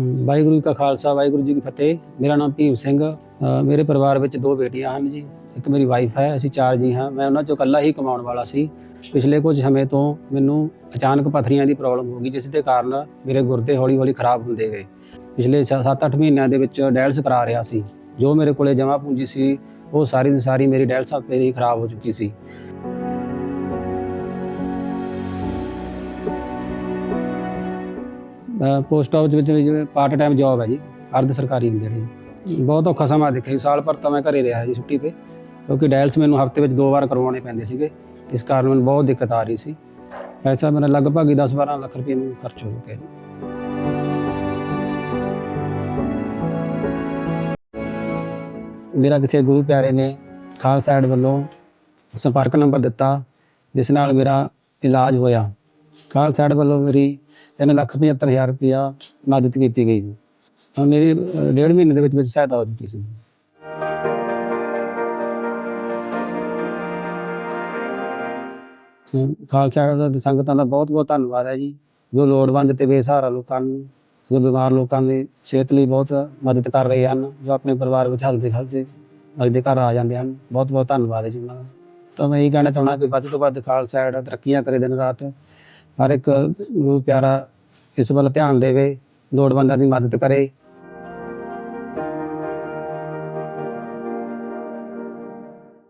ਵਾਹਿਗੁਰੂ ਜੀ ਕਾ ਖਾਲਸਾ, ਵਾਹਿਗੁਰੂ ਜੀ ਕੀ ਫਤਿਹ। ਮੇਰਾ ਨਾਮ ਭੀਮ ਸਿੰਘ ਮੇਰੇ ਪਰਿਵਾਰ ਵਿੱਚ ਦੋ ਬੇਟੀਆਂ ਹਨ ਜੀ। ਇੱਕ ਮੇਰੀ ਵਾਈਫ ਹੈ, ਅਸੀਂ ਚਾਰ ਜੀ ਹਾਂ। ਮੈਂ ਉਹਨਾਂ ਚੋਂ ਇਕੱਲਾ ਹੀ ਕਮਾਉਣ ਵਾਲਾ ਸੀ। ਪਿਛਲੇ ਕੁਝ ਸਮੇਂ ਤੋਂ ਮੈਨੂੰ ਅਚਾਨਕ ਪਥਰੀਆਂ ਦੀ ਪ੍ਰੋਬਲਮ ਹੋ ਗਈ, ਜਿਸ ਦੇ ਕਾਰਨ ਮੇਰੇ ਗੁਰਦੇ ਹੌਲੀ-ਹੌਲੀ ਖਰਾਬ ਹੁੰਦੇ ਗਏ। ਪਿਛਲੇ 7-8 ਮਹੀਨਿਆਂ ਦੇ ਵਿੱਚ ਡਾਇਲਸ ਕਰਾ ਰਿਹਾ ਸੀ। ਜੋ ਮੇਰੇ ਕੋਲੇ ਜਮ੍ਹਾਂ ਪੂੰਜੀ ਸੀ, ਉਹ ਸਾਰੀ ਦੀ ਸਾਰੀ ਮੇਰੀ ਡਾਇਲਸ ਆਪੇ ਹੀ ਖਰਾਬ ਹੋ ਚੁੱਕੀ ਸੀ। ਪੋਸਟ ਆਫਿਸ ਵਿੱਚ ਵਿੱਚ ਪਾਰਟ ਟਾਈਮ ਜੌਬ ਹੈ ਜੀ, ਅਰਧ ਸਰਕਾਰੀ ਹੁੰਦੀ ਹੈ ਜੀ। ਬਹੁਤ ਔਖਾ ਸਮਾਂ ਦੇਖਿਆ ਜੀ, ਸਾਲ ਭਰ ਤਾਂ ਮੈਂ ਘਰੇ ਰਿਹਾ ਜੀ ਛੁੱਟੀ ਤੇ, ਕਿਉਂਕਿ ਡਾਇਲਸ ਮੈਨੂੰ ਹਫ਼ਤੇ ਵਿੱਚ ਦੋ ਵਾਰ ਕਰਵਾਉਣੇ ਪੈਂਦੇ ਸੀਗੇ, ਇਸ ਕਾਰਨ ਮੈਨੂੰ ਬਹੁਤ ਦਿੱਕਤ ਆ ਰਹੀ ਸੀ। ਪੈਸਾ ਮੇਰਾ ਲਗਭਗ ਹੀ 10-12 ਲੱਖ ਰੁਪਏ ਮੈਨੂੰ ਖਰਚ ਹੋ ਚੁੱਕਿਆ ਜੀ। ਮੇਰਾ ਕਿਸੇ ਗੁਰੂ ਪਿਆਰੇ ਨੇ ਖਾਲਸਾ ਐਡ ਵੱਲੋਂ ਸੰਪਰਕ ਨੰਬਰ ਦਿੱਤਾ, ਜਿਸ ਨਾਲ ਮੇਰਾ ਇਲਾਜ ਹੋਇਆ। ਖਾਲਸਾ ਐਡ ਵੱਲੋਂ ਮੇਰੀ ਤਿੰਨ ਲੱਖ ਪਝੱਤਰ ਹਜ਼ਾਰ ਰੁਪਇਆ ਮਦਦ ਕੀਤੀ ਗਈ ਜੀ ਤਾਂ ਮੇਰੀ ਅਹ, ਡੇਢ ਮਹੀਨੇ ਦੇ ਵਿੱਚ ਵਿੱਚ ਸਹਾਇਤਾ ਹੋ ਚੁੱਕੀ ਸੀ। ਹਮ, ਖਾਲਸਾ ਏਡ ਦੀ ਸੰਗਤਾਂ ਦਾ ਬਹੁਤ ਬਹੁਤ ਧੰਨਵਾਦ ਹੈ ਜੀ। ਜੋ ਲੋੜਵੰਦ ਤੇ ਬੇਸਹਾਰਾ ਲੋਕਾਂ ਨੂੰ ਜੋ ਬਿਮਾਰ ਲੋਕਾਂ ਦੀ ਸਿਹਤ ਲਈ ਬਹੁਤ ਮਦਦ ਕਰ ਰਹੇ ਹਨ ਜੋ ਆਪਣੇ ਪਰਿਵਾਰ ਵਿੱਚ ਹਲਦੇ ਹਲਦੇ ਦੇ ਘਰ ਆ ਜਾਂਦੇ ਹਨ ਬਹੁਤ ਬਹੁਤ ਧੰਨਵਾਦ ਹੈ ਜੀ ਉਹਨਾਂ ਦਾ। ਤਾਂ ਮੈਂ ਇਹ ਕਹਿਣਾ ਚਾਹੁੰਦਾ ਕਿ ਵੱਧ ਤੋਂ ਵੱਧ ਖਾਲਸਾ ਏਡ ਤਰੱਕੀਆਂ ਕਰੇ ਦਿਨ ਰਾਤ। ਹਰ ਇੱਕ ਨੂੰ ਪਿਆਰਾ ਇਸ ਵੱਲ ਧਿਆਨ ਦੇਵੇ ਲੋੜਵੰਦਾਂ ਦੀ ਮਦਦ ਕਰੇ।